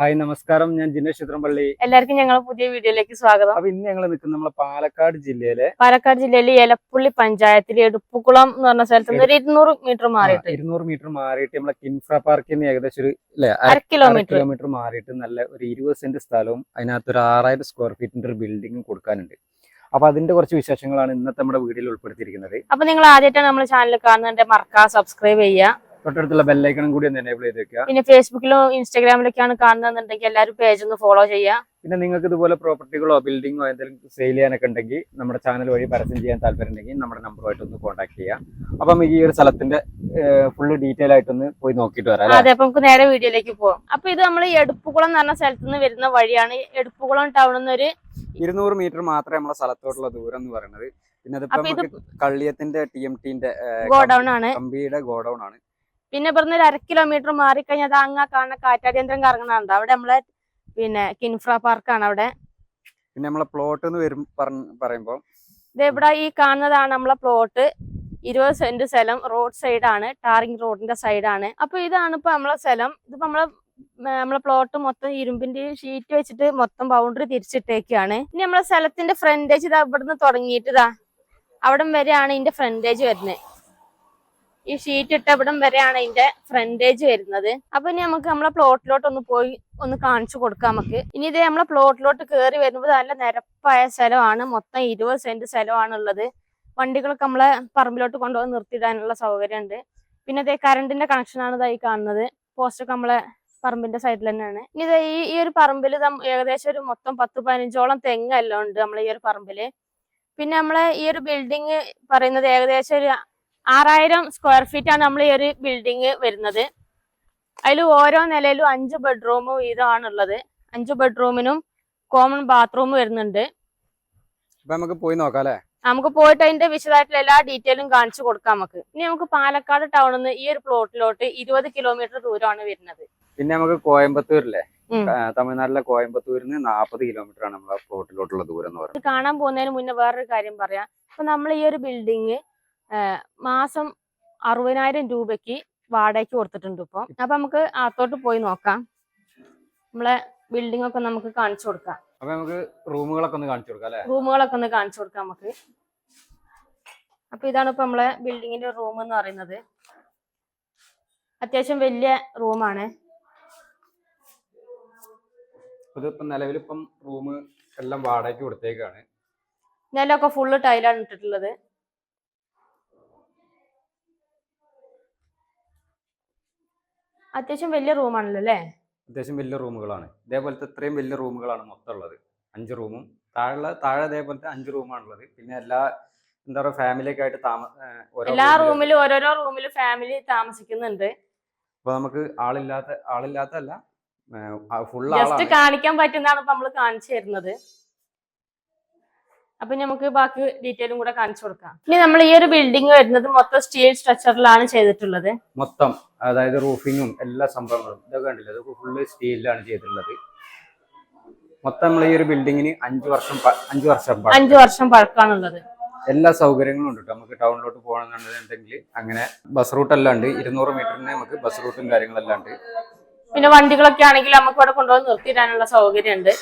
Hi നമസ്കാരം. ഞാൻ ജിനേഷ് ചിത്രംപള്ളി എല്ലാവർക്കും ഞങ്ങൾ പുതിയ വീഡിയോയിലേക്ക് സ്വാഗതം. അപ്പൊ ഇന്ന് ഞങ്ങൾ നിൽക്കുന്നത് നമ്മളെ പാലക്കാട് ജില്ലയിലെ പാലക്കാട് ജില്ലയിലെ എലപ്പുള്ളി പഞ്ചായത്തിലെ എടുപ്പുകുളം എന്ന് പറഞ്ഞ സ്ഥലത്ത് നിന്ന് ഒരു ഇരുന്നൂറ് മീറ്റർ മാറിയിട്ട്. ഇരുന്നൂറ് മീറ്റർ മാറിയിട്ട് നമ്മളെ കിൻഫ്ര പാർക്കിൽ നിന്ന് ഏകദേശം ഒരു അര കിലോമീറ്റർ. കിലോമീറ്റർ മാറിയിട്ട് നല്ല ഒരു ഇരുപത് സെന്റ് സ്ഥലവും അതിനകത്ത് ഒരു ആറായിരം സ്ക്വയർ ഫീറ്റിന്റെ ഒരു ബിൽഡിംഗും കൊടുക്കാനുണ്ട്. അപ്പൊ അതിന്റെ കുറച്ച് വിശേഷങ്ങളാണ് ഇന്നത്തെ നമ്മുടെ വീഡിയോയിൽ ഉൾപ്പെടുത്തിയിരിക്കുന്നത്. അപ്പൊ നിങ്ങൾ ആദ്യമായിട്ടാണ് നമ്മുടെ ചാനൽ കാണുന്നുണ്ട് മറക്കാതെ സബ്സ്ക്രൈബ് ചെയ്യുക. തൊട്ടടുത്തുള്ള ബെല്ലൈക്കണും കൂടി ഒന്ന് എനേബിൾ ചെയ്ത് വെക്കുക പിന്നെ ഫേസ്ബുക്കിലോ ഇൻസ്റ്റാഗ്രാമിലൊക്കെയാണ് കാണുന്നതെന്നുണ്ടെങ്കിൽ എല്ലാവരും പേജ് ഒന്ന് ഫോളോ ചെയ്യുക. പിന്നെ നിങ്ങൾക്ക് ഇതുപോലെ പ്രോപ്പർട്ടികളോ ബിൽഡിങ്ങോ എന്തെങ്കിലും സെയിൽ ചെയ്യാനൊക്കെ ഉണ്ടെങ്കിൽ നമ്മുടെ ചാനൽ വഴി പരസ്യം ചെയ്യാൻ താല്പര്യം ഉണ്ടെങ്കിൽ നമ്മുടെ നമ്പറുമായിട്ട് ഒന്ന് കോൺടാക്ട് ചെയ്യാം അപ്പം ഈ ഒരു സ്ഥലത്തിന്റെ ഫുള്ള് ഡീറ്റെയിൽ ആയിട്ടൊന്ന് പോയി നോക്കിയിട്ട് വരാം അതെ അപ്പൊ നമുക്ക് നേരെ വീഡിയോയിലേക്ക് പോകാം അപ്പൊ ഇത് നമ്മൾ എടുപ്പുകുളം എന്ന് പറഞ്ഞ സ്ഥലത്ത് നിന്ന് വരുന്ന വഴിയാണ്. എടുപ്പുകുളം ടൗണിൽ നിന്ന് ഒരു ഇരുന്നൂറ് മീറ്റർ മാത്രമേ നമ്മളെ സ്ഥലത്തോട്ടുള്ള ദൂരം എന്ന് പറയുന്നത്. പിന്നെ അതിപ്പോ കള്ളിയത്തിന്റെ ടി എം ടിന്റെ ഗോഡൌൺ ആണ്. കമ്പിയുടെ ഗോഡൌൺ ആണ്. പിന്നെ ഇവിടുന്ന് ഒരു അര കിലോമീറ്റർ മാറിക്കഴിഞ്ഞാൽ അത് അങ്ങ കാണുന്ന കാറ്റാടി യന്ത്രം കറങ്ങണുണ്ട് അവിടെ നമ്മളെ പിന്നെ കിൻഫ്ര പാർക്കാണ് അവിടെ. പിന്നെ നമ്മളെ പ്ലോട്ട് എന്ന് വരും പറഞ്ഞ് പറയുമ്പോൾ ഇത് ഇവിടെ ഈ കാണുന്നതാണ് നമ്മളെ പ്ലോട്ട് ഇരുപത് സെന്റ് സ്ഥലം റോഡ് സൈഡാണ് ടാറിംഗ് റോഡിന്റെ സൈഡാണ് അപ്പൊ ഇതാണ് ഇപ്പൊ നമ്മളെ സ്ഥലം. ഇതിപ്പോ നമ്മളെ നമ്മളെ പ്ലോട്ട് മൊത്തം ഇരുമ്പിന്റെ ഷീറ്റ് വെച്ചിട്ട് മൊത്തം ബൗണ്ടറി തിരിച്ചിട്ടേക്കാണ്. ഇനി നമ്മളെ സ്ഥലത്തിന്റെ ഫ്രണ്ടേജ് ഇതാ ഇവിടുന്ന് തുടങ്ങിയിട്ട് ഇതാ. അവിടം വരെയാണ് ഇതിന്റെ ഫ്രണ്ടേജ് വരുന്നത്. ഈ ഷീറ്റ് ഇട്ട വരെയാണ് ഇതിന്റെ ഫ്രണ്ടേജ് വരുന്നത്. അപ്പൊ ഇനി നമുക്ക് നമ്മളെ പ്ലോട്ടിലോട്ട് ഒന്ന് പോയി ഒന്ന് കാണിച്ചു കൊടുക്കാം നമുക്ക്. ഇനി ഇത് നമ്മളെ പ്ലോട്ടിലോട്ട് കയറി വരുമ്പോൾ നല്ല നിരപ്പായ സ്ഥലമാണ്. മൊത്തം ഇരുപത് സെന്റ് സ്ഥലമാണുള്ളത്. വണ്ടികളൊക്കെ നമ്മളെ പറമ്പിലോട്ട് കൊണ്ടുപോയി നിർത്തിയിടാനുള്ള സൗകര്യം ഉണ്ട് പിന്നെ ഇതേ കറണ്ടിന്റെ കണക്ഷൻ ആണ് ഇതായി കാണുന്നത്. പോസ്റ്റൊക്കെ നമ്മളെ പറമ്പിന്റെ സൈഡിൽ തന്നെയാണ്. ഇനി ദേ ഈ ഒരു പറമ്പിൽ ഏകദേശം ഒരു മൊത്തം പത്ത് പതിനഞ്ചോളം തെങ്ങെല്ലാം ഉണ്ട് നമ്മളെ ഈ ഒരു പറമ്പിൽ. പിന്നെ നമ്മളെ ഈ ഒരു ബിൽഡിങ് പറയുന്നത് ഏകദേശം ഒരു ആറായിരം സ്ക്വയർ ഫീറ്റ് ആണ് നമ്മൾ ഈ ഒരു ബിൽഡിങ് വരുന്നത്. അതിൽ ഓരോ നിലയിലും അഞ്ച് ബെഡ്റൂമും വീതമാണ് ഉള്ളത് അഞ്ച് ബെഡ്റൂമിനും കോമൺ ബാത്റൂം വരുന്നുണ്ട്. നമുക്ക് പോയി നോക്കാം അല്ലെ നമുക്ക് പോയിട്ട് അതിന്റെ വിശദമായിട്ടുള്ള എല്ലാ ഡീറ്റെയിലും കാണിച്ചു കൊടുക്കാം നമുക്ക്. ഇനി നമുക്ക് പാലക്കാട് ടൗണിൽ നിന്ന് ഈ ഒരു പ്ലോട്ടിലോട്ട് ഇരുപത് കിലോമീറ്റർ ദൂരമാണ് വരുന്നത്. പിന്നെ നമുക്ക് കോയമ്പത്തൂർ അല്ലേ തമിഴ്നാട്ടിലെ കോയമ്പത്തൂരിന് നിന്ന് നാൽപ്പത് കിലോമീറ്റർ ആണ് നമ്മളെ പ്ലോട്ടിലോട്ടുള്ള ദൂരം എന്ന് പറയുന്നത്. കാണാൻ പോകുന്നതിന് മുന്നേ വേറൊരു കാര്യം പറയാം. അപ്പൊ നമ്മൾ ഈ ഒരു ബിൽഡിങ് മാസം അറുപതിനായിരം രൂപയ്ക്ക് വാടകയ്ക്ക് കൊടുത്തിട്ടുണ്ട് ഇപ്പൊ. അപ്പൊ നമുക്ക് അകത്തോട്ട് പോയി നോക്കാം. നമ്മളെ ബിൽഡിംഗ് ഒക്കെ നമുക്ക് കാണിച്ചു കൊടുക്കാം. അപ്പൊ നമുക്ക് റൂമുകളൊക്കെ ഒന്ന് കാണിച്ചു കൊടുക്കാം അല്ലെ? റൂമുകളൊക്കെ ഒന്ന് കാണിച്ചു കൊടുക്കാം നമുക്ക്. അപ്പൊ ഇതാണ് ഇപ്പൊ നമ്മളെ ബിൽഡിങ്ങിന്റെ റൂം എന്ന് പറയുന്നത്. അത്യാവശ്യം വലിയ റൂമാണ് ഇതിപ്പോ നിലവിലിപ്പം റൂം എല്ലാം വാടകയ്ക്ക് കൊടുത്തേക്കാണ്. നിലമൊക്കെ ഫുള്ള് ടൈലാണ് ഇട്ടിട്ടുള്ളത്. അത്യാവശ്യം വലിയ റൂമാണല്ലോ അല്ലേ? അത്യാവശ്യം വലിയ റൂമുകളാണ്. ഇതേപോലത്തെ ഇത്രയും വലിയ റൂമുകളാണ് മൊത്തം ഉള്ളത് അഞ്ച് റൂമും. താഴെ താഴെ ഇതേപോലത്തെ അഞ്ച് റൂമാണുള്ളത് പിന്നെ എല്ലാ എന്താ പറയുക ഫാമിലിയൊക്കെ ആയിട്ട് താമ എല്ലാ റൂമിലും ഓരോരോ റൂമിലും ഫാമിലി താമസിക്കുന്നുണ്ട്. അപ്പൊ നമുക്ക് ആളില്ലാത്ത ആളില്ലാത്തല്ല ഫുൾ കാണിക്കാൻ പറ്റുന്നതാണ് നമ്മൾ കാണിച്ചു തരുന്നത്. അപ്പൊ നമുക്ക് ബാക്കി ഡീറ്റെയിലും കൂടെ കാണിച്ചു കൊടുക്കാം. ഇനി നമ്മൾ ഈ ഒരു ബിൽഡിംഗ് വരുന്നത് മൊത്തം സ്റ്റീൽ സ്ട്രക്ചറിലാണ് ചെയ്തിട്ടുള്ളത്. മൊത്തം അതായത് റൂഫിങ്ങും എല്ലാ സംഭവങ്ങളും ഇതൊക്കെ ഉണ്ടല്ലോ ഇതൊക്കെ ഫുള്ള് സ്റ്റീലിലാണ് ചെയ്തിട്ടുള്ളത്. മൊത്തം നമ്മൾ ഈ ഒരു ബിൽഡിങ്ങിന് അഞ്ചു വർഷം അഞ്ചു വർഷം. അഞ്ചു വർഷം പഴക്കമാണുള്ളത് എല്ലാ സൗകര്യങ്ങളും ഉണ്ട്. നമുക്ക് ടൗണിലോട്ട് പോകണമെന്നുണ്ടെങ്കിൽ അങ്ങനെ ബസ് റൂട്ട് എല്ലാം ഉണ്ട്. ഇരുന്നൂറ് മീറ്ററിന് നമുക്ക് ബസ് റൂട്ടും കാര്യങ്ങളെല്ലാം ഉണ്ട്. പിന്നെ വണ്ടികളൊക്കെ ആണെങ്കിൽ നമുക്ക് ഇവിടെ കൊണ്ടുപോയി നിർത്തിയിടാനുള്ള സൗകര്യം ഉണ്ട്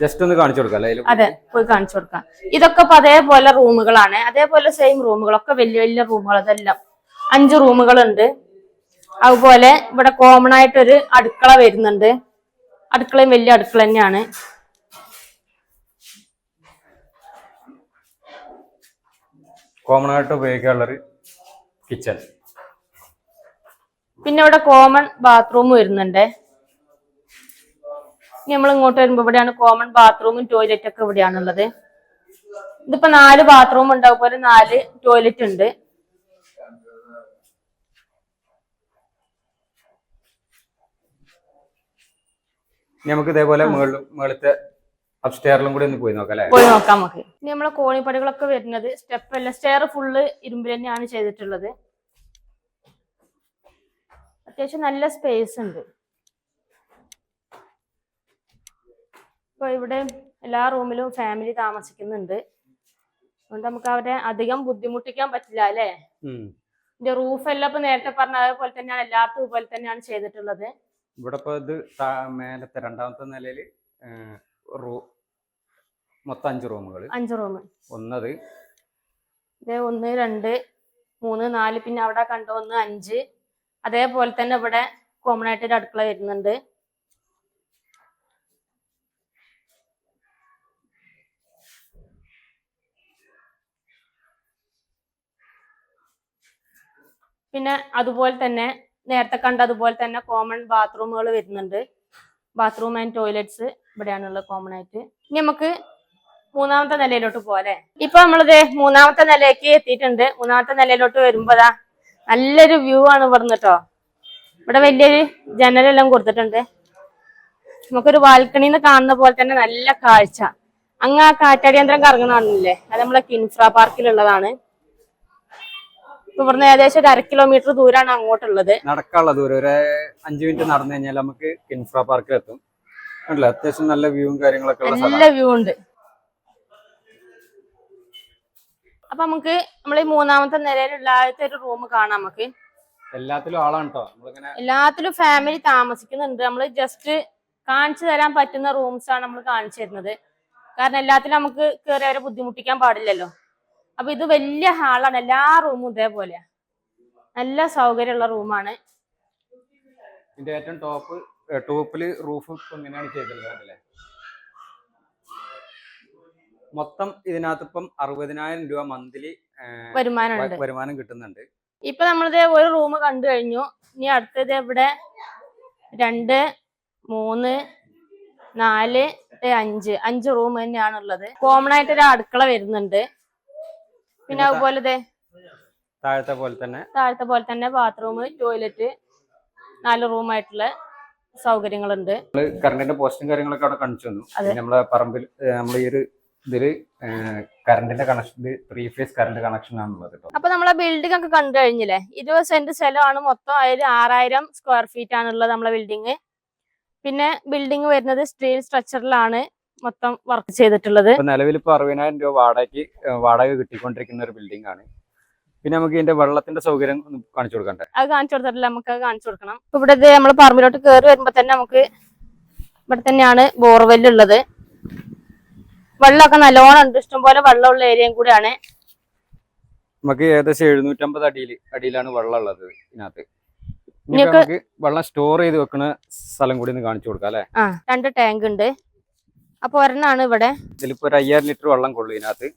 ജസ്റ്റ് ഒന്ന് കാണിച്ചു കൊടുക്കാം അതെ പോയി കാണിച്ചു കൊടുക്കാം. ഇതൊക്കെ അതേപോലെ റൂമുകളാണ്. അതേപോലെ സെയിം റൂമുകളൊക്കെ വലിയ വലിയ റൂമുകൾ അതെല്ലാം. അഞ്ച് റൂമുകളുണ്ട്. അതുപോലെ ഇവിടെ കോമൺ ആയിട്ടൊരു അടുക്കള വരുന്നുണ്ട്. അടുക്കളയും വലിയ അടുക്കള തന്നെയാണ്. കോമൺ ആയിട്ട് ഉപയോഗിക്കാനുള്ളൊരു കിച്ചൺ പിന്നെ ഇവിടെ കോമൺ ബാത്റൂം വരുന്നുണ്ട്. ഇനി നമ്മൾ ഇങ്ങോട്ട് വരുമ്പോ ഇവിടെയാണ് കോമൺ ബാത്റൂമും ടോയ്ലറ്റ് ഒക്കെ ഇവിടെയാണുള്ളത്. ഇതിപ്പോ നാല് ബാത്റൂം ഉണ്ടാവും. പോലെ നാല് ടോയ്ലറ്റ് ഉണ്ട്. നമുക്ക് ഇതേപോലെ മുകളിലത്തെ അപ്സ്റ്റെയറിലും കൂടി ഒന്ന് പോയി നോക്കാം അല്ലേ? പോയി നോക്കാം നമുക്ക്. ഇനി നമ്മളെ കോണിപ്പടികളൊക്കെ വരുന്നത് സ്റ്റെപ്പ് അല്ല സ്റ്റെയർ ഫുള്ള് ഇരുമ്പിൽ തന്നെയാണ് ചെയ്തിട്ടുള്ളത്. അത്യാവശ്യം നല്ല സ്പേസ് ഉണ്ട്. ഇപ്പൊ ഇവിടെ എല്ലാ റൂമിലും ഫാമിലി താമസിക്കുന്നുണ്ട്. അതുകൊണ്ട് നമുക്ക് അവരെ അധികം ബുദ്ധിമുട്ടിക്കാൻ പറ്റില്ല അല്ലേ. ഇതിന്റെ റൂഫ് എല്ലാം ഇപ്പൊ നേരത്തെ പറഞ്ഞ അതേപോലെ തന്നെയാണ് എല്ലായിടത്തും ഇതുപോലെ തന്നെയാണ് ചെയ്തിട്ടുള്ളത്. ഇവിടെ ഇത് മേലത്തെ രണ്ടാമത്തെ നിലയിൽ മൊത്തം അഞ്ച് റൂമുകൾ അഞ്ച് റൂം ഒന്നത്. ഇത് ഒന്ന് രണ്ട് മൂന്ന് നാല് പിന്നെ അവിടെ കണ്ടോ ഒന്ന് അഞ്ച്. അതേപോലെ തന്നെ ഇവിടെ കോമൺ ആയിട്ട് ഒരു അടുക്കള വരുന്നുണ്ട്. പിന്നെ അതുപോലെ തന്നെ നേരത്തെ കണ്ട അതുപോലെ തന്നെ കോമൺ ബാത്റൂമുകൾ വരുന്നുണ്ട്. ബാത്റൂം ആൻഡ് ടോയ്ലറ്റ്സ് ഇവിടെയാണുള്ളത് കോമൺ ആയിട്ട്. ഇനി നമുക്ക് മൂന്നാമത്തെ നിലയിലോട്ട് പോലെ ഇപ്പൊ നമ്മളിത് മൂന്നാമത്തെ നിലയ്ക്ക് എത്തിയിട്ടുണ്ട്. മൂന്നാമത്തെ നിലയിലോട്ട് വരുമ്പോഴാ നല്ലൊരു വ്യൂ ആണ് ഇവിടുന്ന് കേട്ടോ ഇവിടെ വലിയൊരു ജനലെല്ലാം കൊടുത്തിട്ടുണ്ട്. നമുക്കൊരു ബാൽക്കണിന്ന് കാണുന്ന പോലെ തന്നെ നല്ല കാഴ്ച. അങ്ങ് ആ കാറ്റാടിയന്ത്രം കറങ്ങുന്നതാണല്ലേ അത് നമ്മളെ കിൻഫ്ര പാർക്കിലുള്ളതാണ് ഇവിടുന്ന് ഏകദേശം ഒരു അര കിലോമീറ്റർ ദൂരാണ് അങ്ങോട്ടുള്ളത്. നടക്കാനുള്ള ദൂരം. ഒരു അഞ്ചു മിനിറ്റ് നടന്നു കഴിഞ്ഞാൽ നമുക്ക് കിൻഫ്ര പാർക്കിൽ എത്തും. അത്യാവശ്യം നല്ല വ്യൂവും കാര്യങ്ങളൊക്കെ ഉള്ള നല്ല സ്ഥലമാണ്. വ്യൂ ഉണ്ട്. അപ്പൊ നമുക്ക് നമ്മൾ ഈ മൂന്നാമത്തെ നിലയിലുള്ള ആദ്യത്തെ ഒരു റൂം കാണാം നമുക്ക്. എല്ലാത്തിലും ആളാണ് കേട്ടോ നമ്മളിങ്ങനെ എല്ലാത്തിലും ഫാമിലി താമസിക്കുന്നുണ്ട്. നമ്മൾ ജസ്റ്റ് കാണിച്ചു തരാൻ പറ്റുന്ന റൂംസ് ആണ് നമ്മൾ കാണിച്ചു തരുന്നത്. കാരണം എല്ലാത്തിലും നമുക്ക് കയറി അവരെ ബുദ്ധിമുട്ടിക്കാൻ പാടില്ലല്ലോ. അപ്പൊ ഇത് വലിയ ഹാളാണ്. എല്ലാ റൂമും ഇതേപോലെയാ. നല്ല സൗകര്യമുള്ള റൂമാണ്. ഇതിന്റെ ഏറ്റവും ടോപ്പ് റൂഫ് ഇങ്ങനെയാണ് ചെയ്തിട്ടുള്ളത്. മൊത്തം ഇതിനകത്ത് ഇപ്പം അറുപതിനായിരം രൂപ മന്ത്ലി വരുമാനം കിട്ടുന്നുണ്ട്. ഇപ്പൊ നമ്മളിത് ഒരു റൂം കണ്ടു കഴിഞ്ഞു. ഇനി അടുത്തത് ഇവിടെ രണ്ട് മൂന്ന് നാല് അഞ്ച്. അഞ്ച് റൂം തന്നെയാണുള്ളത്. കോമൺ ആയിട്ട് ഒരു അടുക്കള വരുന്നുണ്ട്. പിന്നെ അതുപോലെ താഴത്തെ പോലെ തന്നെ. താഴത്തെ പോലെ തന്നെ ബാത്റൂം ടോയ്ലറ്റ് നാല് റൂമായിട്ടുള്ള സൗകര്യങ്ങളുണ്ട്. കറണ്ടിന്റെ പോസ്റ്റും കാര്യങ്ങളൊക്കെ അവിടെ കാണിച്ചു തന്നു. നമ്മളെ പറമ്പിൽ നമ്മളെ ഈ ഒരു ഇതിൽ കറണ്ടിന്റെ connection three phase current connection ആണുള്ളത് അപ്പൊ നമ്മളെ ബിൽഡിംഗ് ഒക്കെ കണ്ടു കഴിഞ്ഞില്ലേ? ഇരുപത് സെന്റ് സ്ഥലമാണ് മൊത്തം. അതിൽ ആറായിരം സ്ക്വയർ ഫീറ്റ് ആണുള്ളത് നമ്മളെ ബിൽഡിംഗ് പിന്നെ ബിൽഡിംഗ് വരുന്നത് സ്റ്റീൽ സ്ട്രക്ചറിലാണ് മൊത്തം വർക്ക് ചെയ്തിട്ടുള്ളത്. നിലവിൽ ഇപ്പൊ അറുപതിനായിരം രൂപ വാടകയ്ക്ക് വാടക കിട്ടിക്കൊണ്ടിരിക്കുന്ന ഒരു ബിൽഡിംഗ് ആണ്. പിന്നെ നമുക്ക് ഇതിന്റെ വെള്ളത്തിന്റെ സൗകര്യം കാണിച്ചു കൊടുക്കണ്ടേ? അത് കാണിച്ചു കൊടുത്തിട്ടില്ല നമുക്ക് അത് കാണിച്ചു കൊടുക്കണം. ഇവിടെ നമ്മൾ പറമ്പിലോട്ട് കയറി വരുമ്പോ തന്നെ നമുക്ക് ഇവിടെ തന്നെയാണ് ബോർവെൽ ഉള്ളത്. വെള്ളമൊക്കെ നല്ലോണം ഉണ്ട്. ഇഷ്ടംപോലെ വെള്ളമുള്ള ഏരിയയും കൂടെയാണ്. നമുക്ക് ഏകദേശം എഴുന്നൂറ്റമ്പത് അടിയിൽ അടിയിലാണ് വെള്ളം ഉള്ളത് ഇതിനകത്ത് നമുക്ക് വെള്ളം സ്റ്റോർ ചെയ്ത് വെക്കുന്ന സ്ഥലം കൂടി ഒന്ന് കാണിച്ചു കൊടുക്കാം അല്ലെ? രണ്ട് ടാങ്ക് ഉണ്ട്. അപ്പൊ ഒരെണ്ണാണ് ഇവിടെ. ഇതിലിപ്പോ ഒരു അയ്യായിരം ലിറ്റർ വെള്ളം കൊള്ളു ഇതിനകത്ത്.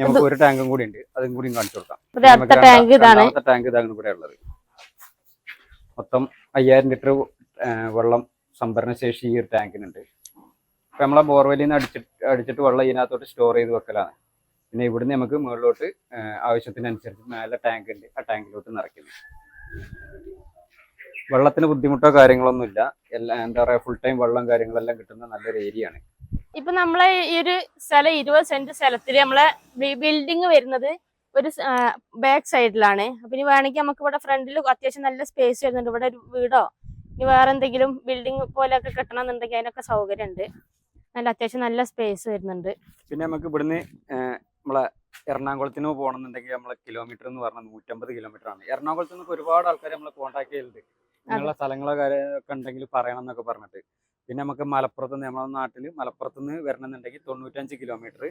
നമുക്ക് ഒരു ടാങ്കും കൂടി ഉണ്ട്. അതും കൂടി കാണിച്ചു കൊടുക്കാം. അടുത്ത ടാങ്ക് ഇതാണ്. ടാങ്ക് ഇതാണ് ഇവിടെ ഉള്ളത്. മൊത്തം അയ്യായിരം ലിറ്റർ വെള്ളം സംഭരണ ശേഷി ഈ ഒരു ടാങ്കിനുണ്ട്. ഇപ്പൊ നമ്മളെ ബോർവെല്ലിൽ നിന്ന് അടിച്ചിട്ട് അടിച്ചിട്ട് വെള്ളം ഇതിനകത്തോട്ട് സ്റ്റോർ ചെയ്ത് വെക്കലാണ്. പിന്നെ ഇവിടുന്ന് നമുക്ക് മുകളിലോട്ട് ആവശ്യത്തിനനുസരിച്ച് മേലെ ടാങ്ക് ഉണ്ട്. ആ ടാങ്കിലോട്ട് നിറയ്ക്കുന്നു. വെള്ളത്തിന് ബുദ്ധിമുട്ടോ കാര്യങ്ങളൊന്നുമില്ല. എല്ലാ എന്താ പറയാ ഫുൾ ടൈം വെള്ളം കാര്യങ്ങളെല്ലാം കിട്ടുന്ന നല്ലൊരു ഏരിയ ആണ്. ഇപ്പൊ നമ്മളെ ഈ ഒരു സ്ഥലം ഇരുപത് സെന്റ് സ്ഥലത്തിൽ നമ്മളെ ബിൽഡിംഗ് വരുന്നത് ഒരു ബാക്ക് സൈഡിലാണ് അപ്പൊ ഇനി വേണമെങ്കിൽ നമുക്ക് ഇവിടെ ഫ്രണ്ടിൽ അത്യാവശ്യം നല്ല സ്പേസ് വരുന്നുണ്ട്. ഇവിടെ ഒരു വീടോ ഇനി വേറെ എന്തെങ്കിലും ബിൽഡിംഗ് പോലെയൊക്കെ കെട്ടണമെന്നുണ്ടെങ്കിൽ അതിനൊക്കെ സൗകര്യം ഉണ്ട് നല്ല അത്യാവശ്യം നല്ല സ്പേസ് വരുന്നുണ്ട്. പിന്നെ നമുക്ക് ഇവിടുന്ന് നമ്മളെ എറണാകുളത്തിന് പോകണമെന്നുണ്ടെങ്കിൽ നമ്മളെ കിലോമീറ്റർ എന്ന് പറഞ്ഞാൽ നൂറ്റമ്പത് കിലോമീറ്റർ ആണ്. എറണാകുളത്ത് നിന്നൊക്കെ ഒരുപാട് ആൾക്കാർ നമ്മളെ കോൺടാക്ട് ചെയ്തിട്ടുണ്ട് ഇങ്ങനെയുള്ള സ്ഥലങ്ങളോ കാര്യമൊക്കെ ഉണ്ടെങ്കിൽ പറയണം എന്നൊക്കെ പറഞ്ഞിട്ട്. പിന്നെ നമുക്ക് മലപ്പുറത്ത് നിന്ന് നമ്മളെ നാട്ടിൽ മലപ്പുറത്ത് നിന്ന് വരണമെന്നുണ്ടെങ്കിൽ തൊണ്ണൂറ്റഞ്ച് കിലോമീറ്റർ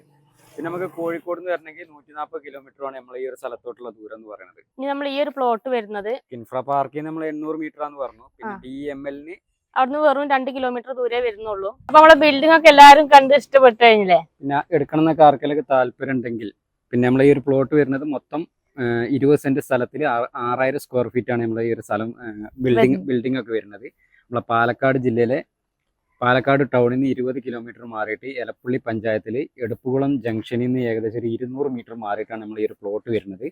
പിന്നെ നമുക്ക് കോഴിക്കോട് നിന്ന് വരണമെങ്കിൽ നൂറ്റി നാൽപ്പത് കിലോമീറ്റർ ആണ് നമ്മൾ ഈ ഒരു സ്ഥലത്തോട്ടുള്ള ദൂരം എന്ന് പറയുന്നത്. നമ്മൾ ഈ ഒരു പ്ലോട്ട് വരുന്നത് ഇൻഫ്ര പാർക്കിൽ നമ്മൾ എണ്ണൂറ് മീറ്റർ ആണ് പറഞ്ഞു. പിന്നെ. ഡി എം എല്ലിന് അവിടുന്ന് വെറും രണ്ട് കിലോമീറ്റർ ദൂരെ വരുന്നുള്ളൂ. അപ്പൊ നമ്മളെ ബിൽഡിംഗ് ഒക്കെ എല്ലാവരും കണ്ട് ഇഷ്ടപ്പെട്ടു കഴിഞ്ഞില്ലേ? പിന്നെ എടുക്കണം എന്നൊക്കെ ആർക്കെങ്കിലും താല്പര്യം ഉണ്ടെങ്കിൽ പിന്നെ നമ്മൾ ഈ ഒരു പ്ലോട്ട് വരുന്നത് മൊത്തം ഇരുപത് സെന്റ് സ്ഥലത്തിൽ ആറായിരം സ്ക്വയർ ഫീറ്റ് ആണ് നമ്മളെ ഈ ഒരു സ്ഥലം ബിൽഡിംഗ് ബിൽഡിംഗ് ഒക്കെ വരുന്നത്. നമ്മളെ പാലക്കാട് ജില്ലയിലെ പാലക്കാട് ടൗണിൽ നിന്ന് ഇരുപത് കിലോമീറ്റർ മാറിയിട്ട് എലപ്പുള്ളി പഞ്ചായത്തിൽ എടുപ്പുകുളം ജംഗ്ഷനിൽ നിന്ന് ഏകദേശം ഒരു ഇരുന്നൂറ് മീറ്റർ മാറിയിട്ടാണ് നമ്മൾ ഈ ഒരു പ്ലോട്ട് വരുന്നത്.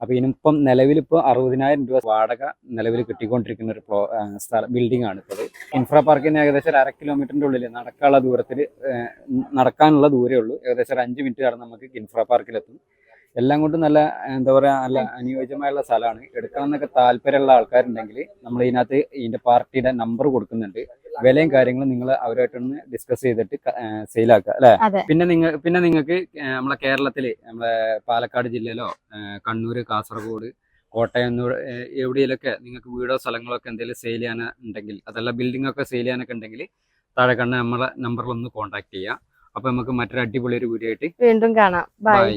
അപ്പോൾ ഇനിയിപ്പം നിലവിലിപ്പോൾ അറുപതിനായിരം രൂപ വാടക നിലവിൽ കിട്ടിക്കൊണ്ടിരിക്കുന്ന ഒരു പ്ലോ സ്ഥല ബിൽഡിംഗ് ആണ് ഇപ്പോൾ ഇൻഫ്രാ പാർക്കിന് ഏകദേശം ഒരു അര കിലോമീറ്ററിന്റെ ഉള്ളിൽ നടക്കാനുള്ള ദൂരത്തിൽ നടക്കാനുള്ള ദൂരമേ ഉള്ളൂ. ഏകദേശം ഒരു അഞ്ച് മിനിറ്റ് കാരണം നമുക്ക് ഇൻഫ്രാ പാർക്കിലെത്തും എല്ലാം കൊണ്ടും നല്ല എന്താ പറയുക നല്ല അനുയോജ്യമായുള്ള സ്ഥലമാണ്. എടുക്കണം എന്നൊക്കെ താല്പര്യമുള്ള ആൾക്കാരുണ്ടെങ്കിൽ നമ്മൾ ഇതിനകത്ത് ഇതിന്റെ പാർട്ടിയുടെ നമ്പർ കൊടുക്കുന്നുണ്ട്. വിലയും കാര്യങ്ങളും നിങ്ങൾ അവരുമായിട്ടൊന്ന് ഡിസ്കസ് ചെയ്തിട്ട് സെയിലാക്കുക അല്ലെ? പിന്നെ നിങ്ങൾ പിന്നെ നിങ്ങൾക്ക് നമ്മളെ കേരളത്തിൽ നമ്മളെ പാലക്കാട് ജില്ലയിലോ കണ്ണൂർ കണ്ണൂര് കാസർഗോഡ് കോട്ടയം എവിടെയെങ്കിലൊക്കെ നിങ്ങൾക്ക് വീടോ സ്ഥലങ്ങളോ ഒക്കെ എന്തെങ്കിലും സെയിൽ ചെയ്യാനുണ്ടെങ്കിൽ അതല്ല ബിൽഡിംഗ് ഒക്കെ സെയിൽ ചെയ്യാനൊക്കെ ഉണ്ടെങ്കിൽ താഴെ കണ്ണ നമ്മളെ നമ്പറിൽ ഒന്ന് കോൺടാക്ട് ചെയ്യാം. അപ്പൊ നമുക്ക് മറ്റൊരു അടിപൊളി ഒരു വീഡിയോ ആയിട്ട് വീണ്ടും കാണാം. ബൈ